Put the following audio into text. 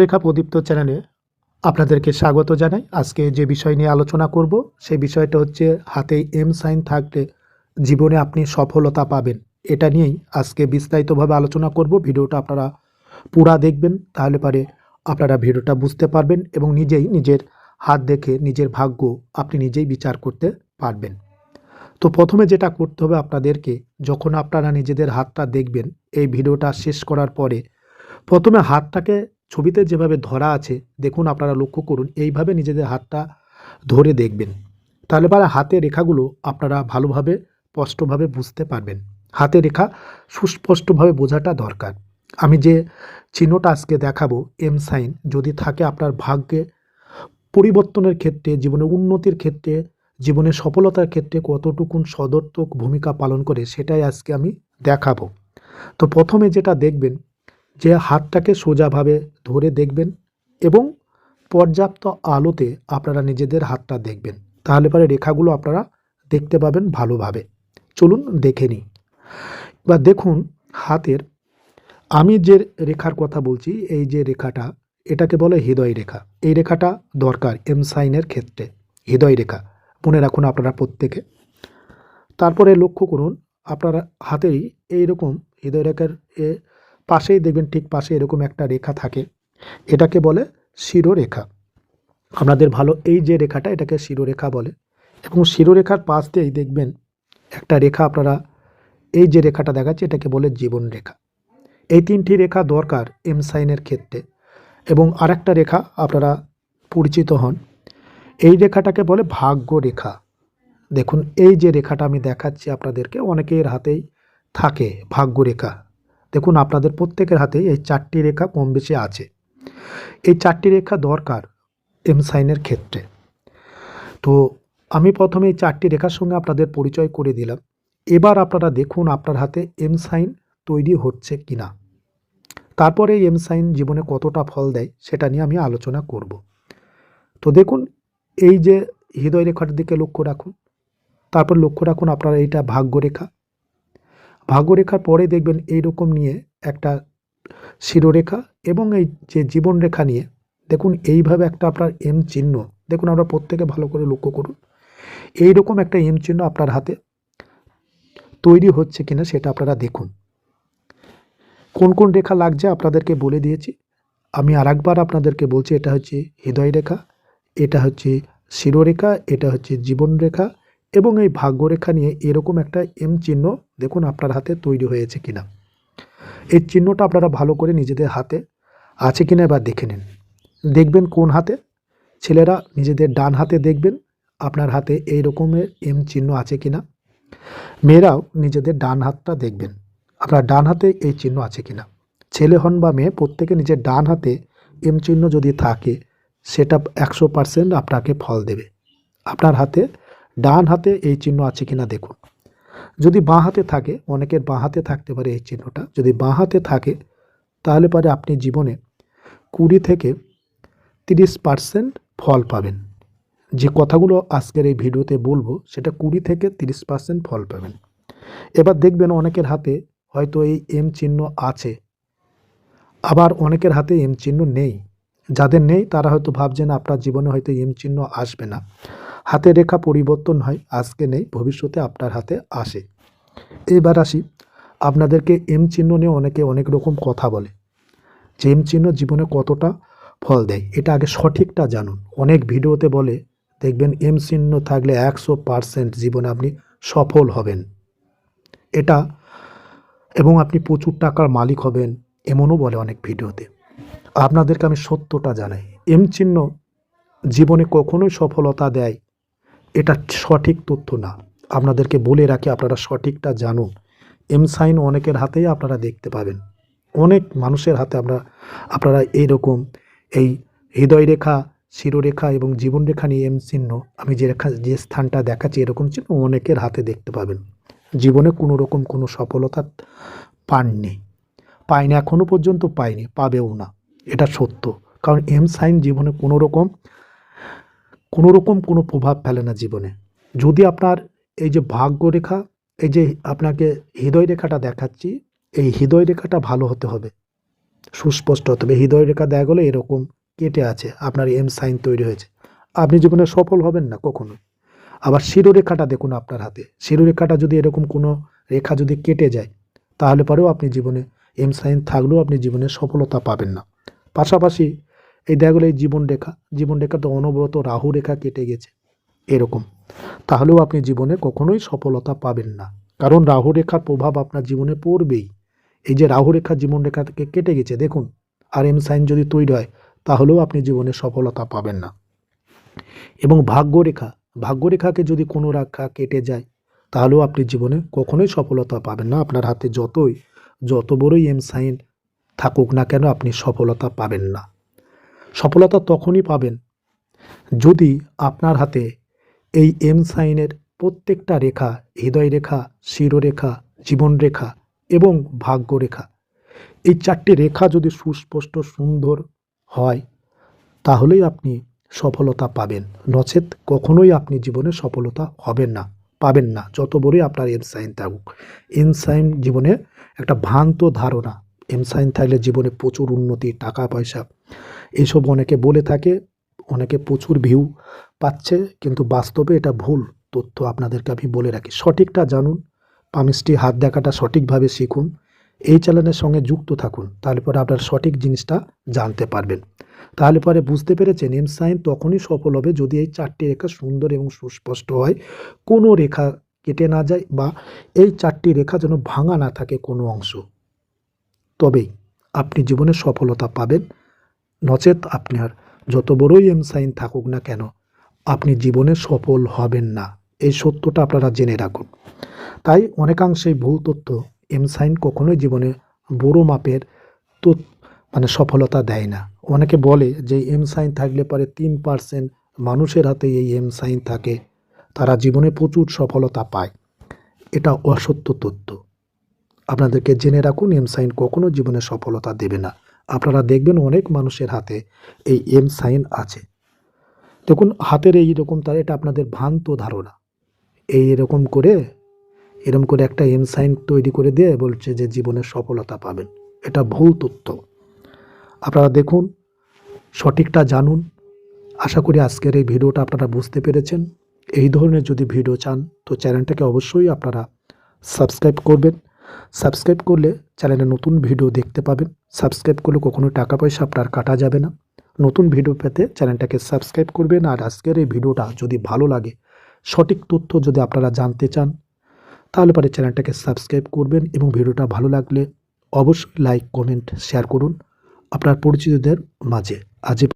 রেখা প্রদীপ্ত চ্যানেলে আপনাদেরকে স্বাগত জানাই। আজকে যে বিষয় নিয়ে আলোচনা করব সেই বিষয়টা হচ্ছে হাতে এম সাইন থাকলে জীবনে আপনি সফলতা পাবেন। এটা নিয়েই আজকে বিস্তারিতভাবে আলোচনা করব। ভিডিওটা আপনারা পুরা দেখবেন, তাহলে পারে আপনারা ভিডিওটা বুঝতে পারবেন এবং নিজেই নিজের হাত দেখে নিজের ভাগ্য আপনি নিজেই বিচার করতে পারবেন। তো প্রথমে যেটা করতে হবে আপনাদেরকে, যখন আপনারা নিজেদের হাতটা দেখবেন, এই ভিডিওটা শেষ করার পরে প্রথমে হাতটাকে ছবিতে যেভাবে ধরা আছে, দেখুন আপনারা লক্ষ্য করুন, এইভাবে নিজেদের হাতটা ধরে দেখবেন। তাহলে পরে হাতের রেখাগুলো আপনারা ভালোভাবে, স্পষ্টভাবে বুঝতে পারবেন। হাতের রেখা সুস্পষ্টভাবে বোঝাটা দরকার। আমি যে চিহ্নটা আজকে দেখাবো এম সাইন যদি থাকে আপনার ভাগ্যে পরিবর্তনের ক্ষেত্রে জীবনের উন্নতির ক্ষেত্রে জীবনের সফলতার ক্ষেত্রে কতটুকুন সদর্থক ভূমিকা পালন করে, সেটাই আজকে আমি দেখাবো। তো প্রথমে যেটা দেখবেন যে হাতটাকে সোজাভাবে ধরে দেখবেন এবং পর্যাপ্ত আলোতে আপনারা নিজেদের হাতটা দেখবেন। তাহলে পরে রেখাগুলো আপনারা দেখতে পাবেন ভালোভাবে। চলুন দেখে নিই। বা দেখুন, হাতের আমি যে রেখার কথা বলছি, এই যে রেখাটা, এটাকে বলে হৃদয় রেখা। এই রেখাটা দরকার এম সাইনের ক্ষেত্রে, হৃদয় রেখা। মনে রাখুন আপনারা প্রত্যেকে। তারপরে লক্ষ্য করুন, আপনারা হাতেরই এইরকম হৃদয় রেখার এ পাশেই দেখবেন ঠিক পাশে এরকম একটা রেখা থাকে। এটাকে বলে শিরোরেখা। আপনাদের ভালো এই যে রেখাটা এটাকে শিরোরেখা বলে। এবং শিরোরেখার পাশ দিয়েই দেখবেন একটা রেখা আপনারা এই যে রেখাটা দেখাচ্ছে এটাকে বলে জীবন রেখা। এই তিনটি রেখা দরকার এম সাইনের ক্ষেত্রে। এবং আরেকটা রেখা আপনারা পরিচিত হন। এই রেখাটাকে বলে ভাগ্য রেখা। দেখুন, এই যে রেখাটা আমি দেখাচ্ছি আপনাদেরকে, অনেকের হাতেই থাকে ভাগ্য রেখা। দেখুন আপনাদের প্রত্যেকের হাতে এই চারটি রেখা কম বেশি আছে। এই চারটি রেখা দরকার এম সাইনের ক্ষেত্রে। তো আমি প্রথমে এই চারটি রেখার সঙ্গে আপনাদের পরিচয় করে দিলাম। এবার আপনারা দেখুন আপনার হাতে এম সাইন তৈরি হচ্ছে কি না তারপরে এম সাইন জীবনে কতটা ফল দেয় সেটা নিয়ে আমি আলোচনা করব। তো দেখুন, এই যে হৃদয় রেখার দিকে লক্ষ্য রাখুন, তারপর লক্ষ্য রাখুন আপনারা এইটা ভাগ্যরেখা ভাগ্যরেখার পরে দেখবেন এই রকম নিয়ে একটা শিরোরেখা এবং এই যে জীবনরেখা নিয়ে, দেখুন এইভাবে একটা আপনার এম চিহ্ন, দেখুন আমরা প্রত্যেকে ভালো করে লক্ষ্য করুন এই রকম একটা এম চিহ্ন আপনার হাতে তৈরি হচ্ছে কিনা সেটা আপনারা দেখুন। কোন কোন রেখা লাগছে আপনাদেরকে বলে দিয়েছি। আমি আরেকবার আপনাদেরকে বলছি, এটা হচ্ছে হৃদয় রেখা এটা হচ্ছে শিরোরেখা, এটা হচ্ছে জীবন রেখা এবং এই ভাগ্যরেখা নিয়ে এরকম একটা এম চিহ্ন দেখুন আপনার হাতে তৈরি হয়েছে কিনা। এই চিহ্নটা আপনারা ভালো করে নিজেদের হাতে আছে কিনা এবার দেখে নিন। দেখবেন কোন হাতে? ছেলেরা নিজেদের ডান হাতে দেখবেন, আপনার হাতে এই রকমের এম চিহ্ন আছে কিনা। মেয়েরাও নিজেদের ডান হাতটা দেখবেন, আপনার ডান হাতে এই চিহ্ন আছে কিনা। ছেলে হন বা মেয়ে, প্রত্যেকে নিজের ডান হাতে এম চিহ্ন যদি থাকে, সেটা একশো পার্সেন্ট আপনাকে ফল দেবে। আপনার হাতে ডান হাতে এই চিহ্ন আছে কিনা দেখুন। যদি বাঁ হাতে থাকে, অনেকের বাঁ হাতে থাকতে পারে এই চিহ্নটা। যদি বাঁ হাতে থাকে, তাহলে পরে আপনি জীবনে কুড়ি থেকে তিরিশ পার্সেন্ট ফল পাবেন। যে কথাগুলো আজকের এই ভিডিওতে বলব, সেটা কুড়ি থেকে তিরিশ পার্সেন্ট ফল পাবেন। এবার দেখবেন অনেকের হাতে হয়তো এই এম চিহ্ন আছে। আবার অনেকের হাতে এম চিহ্ন নেই। যাদের নেই, তারা হয়তো ভাবছেন আপনার জীবনে হয়তো এম চিহ্ন আসবে না। হাতে রেখা পরিবর্তন হয়, আজকে নেই, ভবিষ্যতে আপনার হাতে আসে। এবার আসি, আপনাদেরকে এম চিহ্ন নিয়ে অনেকে অনেক রকম কথা বলে। যে এম চিহ্ন জীবনে কতটা ফল দেয়, এটা আগে সঠিকটা জানুন। অনেক ভিডিওতে বলে, দেখবেন এম চিহ্ন থাকলে একশো পারসেন্ট জীবনে আপনি সফল হবেন। এটা, এবং আপনি প্রচুর টাকার মালিক হবেন, এমনও বলে অনেক ভিডিওতে। আপনাদেরকে আমি সত্যটা জানাই এম চিহ্ন জীবনে কখনোই সফলতা দেয় এটা সঠিক তথ্য না। আপনাদেরকে বলে রাখি, আপনারা সঠিকটা জানুন। এম সাইন অনেকের হাতেই আপনারা দেখতে পাবেন। অনেক মানুষের হাতে আমরা, আপনারা এইরকম এই হৃদয় রেখা শিরোরেখা এবং জীবনরেখা নিয়ে এম চিহ্ন, আমি যে রেখা, যে স্থানটা দেখাচ্ছি এরকম চিহ্ন অনেকের হাতে দেখতে পাবেন। জীবনে কোনো রকম কোনো সফলতা পাননি। পায়নি এখনও পর্যন্ত পায়নি, পাবেও না। এটা সত্য। কারণ এম সাইন জীবনে কোনো রকম কোনো রকম কোনো প্রভাব ফেলে না জীবনে। যদি আপনার এই যে ভাগ্য রেখা, এই যে আপনাকে হৃদয় রেখাটা দেখাচ্ছি, এই হৃদয় রেখাটা ভালো হতে হবে। সুস্পষ্ট হতে হবে। হৃদয় রেখা দেখা গেলে এরকম কেটে আছে, আপনার এম সাইন তৈরি হয়েছে। আপনি জীবনে সফল হবেন না কখনো। আবার শিরোরেখাটা দেখুন আপনার হাতে। শিরোরেখাটা যদি এরকম কোনো রেখা যদি কেটে যায়, তাহলে পরেও আপনি জীবনে এম সাইন থাকলেও আপনি জীবনে সফলতা পাবেন না। পাশাপাশি এই দেখা গেলো এই জীবন রেখা। জীবন রেখা তো অনবরত রাহু রেখা কেটে গেছে। এরকম। তাহলেও আপনি জীবনে কখনোই সফলতা পাবেন না। কারণ রাহু রেখার প্রভাব আপনার জীবনে পড়বেই। এই যে রাহু রেখা জীবন রেখা থেকে কেটে গেছে, দেখুন। আর এম সাইন যদি তৈরি হয়, তাহলেও আপনি জীবনে সফলতা পাবেন না। এবং ভাগ্যরেখা ভাগ্যরেখাকে যদি কোনো রেখা কেটে যায়, তাহলেও আপনি জীবনে কখনোই সফলতা পাবেন না। আপনার হাতে যতই, যত বড়ই এম সাইন থাকুক না কেন, আপনি সফলতা পাবেন না। সফলতা তখনই পাবেন যদি আপনার হাতে এই এম সাইনের প্রত্যেকটা রেখা হৃদয় রেখা শিরোরেখা জীবন রেখা এবং ভাগ্য রেখা এই চারটি রেখা যদি সুস্পষ্ট সুন্দর হয়, তাহলেই আপনি সফলতা পাবেন। নচেত কখনোই আপনি জীবনে সফলতা হবেন না, পাবেন না, যত বড়ই আপনার এম সাইন থাকুক। এম সাইন জীবনে একটা ভ্রান্ত ধারণা। এম সাইন থাকলে জীবনে প্রচুর উন্নতি টাকা পয়সা এইসব অনেকে বলে থাকে, অনেকে প্রচুর ভিউ পাচ্ছে, কিন্তু বাস্তবে এটা ভুল তথ্য আপনাদেরকে আমি বলে রাখি। সঠিকটা জানুন পামিস্টি হাত দেখাটা সঠিকভাবে শিখুন, এই চ্যানেলের সঙ্গে যুক্ত থাকুন, তাহলে পরে আপনার সঠিক জিনিসটা জানতে পারবেন। তাহলে পরে বুঝতে পেরেছেন এম সাইন তখনই সফল হবে যদি এই চারটি রেখা সুন্দর এবং সুস্পষ্ট হয়। কোনো রেখা কেটে না যায় বা এই চারটি রেখা যেন ভাঙা না থাকে কোনো অংশ। তবেই আপনি জীবনে সফলতা পাবেন। নচেত আপনার যত বড়ই এম সাইন থাকুক না কেন, আপনি জীবনে সফল হবেন না। এই সত্যটা আপনারা জেনে রাখুন। তাই অনেকাংশেই ভুল তথ্য এম সাইন কখনোই জীবনে বড় মাপের তো মানে সফলতা দেয় না। অনেকে বলে যে এম সাইন থাকলে পরে তিন পার্সেন্ট মানুষের হাতে এই এম সাইন থাকে, তারা জীবনে প্রচুর সফলতা পায়। এটা অসত্য তথ্য। আপনাদেরকে জেনে রাখুন এম সাইন কখনো জীবনে সফলতা দেবে না। আপনারা দেখবেন অনেক মানুষের হাতে এই এম সাইন আছে। দেখুন, হাতের এই রকম তার, এটা আপনাদের ভ্রান্ত ধারণা। এই এরকম করে এরকম করে একটা এম সাইন তৈরি করে দিয়ে বলছে যে জীবনে সফলতা পাবেন। এটা ভুল তথ্য। আপনারা দেখুন, সঠিকটা জানুন। আশা করি আজকের এই ভিডিওটা আপনারা বুঝতে পেরেছেন। এই ধরনের যদি ভিডিও চান, তো চ্যানেলটাকে অবশ্যই আপনারা সাবস্ক্রাইব করবেন। সাবস্ক্রাইব করলে চ্যানেলে নতুন ভিডিও দেখতে পাবেন। সাবস্ক্রাইব করলে কখনো টাকা পয়সা আপনার কাটা যাবে না। নতুন ভিডিও পেতে চ্যানেলটাকে সাবস্ক্রাইব করবেন। আর আজকের এই ভিডিওটা যদি ভালো লাগে, সঠিক তথ্য যদি আপনারা জানতে চান, তাহলে পরে চ্যানেলটাকে সাবস্ক্রাইব করবেন এবং ভিডিওটা ভালো লাগলে অবশ্যই লাইক, কমেন্ট, শেয়ার করুন। আপনার পরিচিতদের মাঝে আজ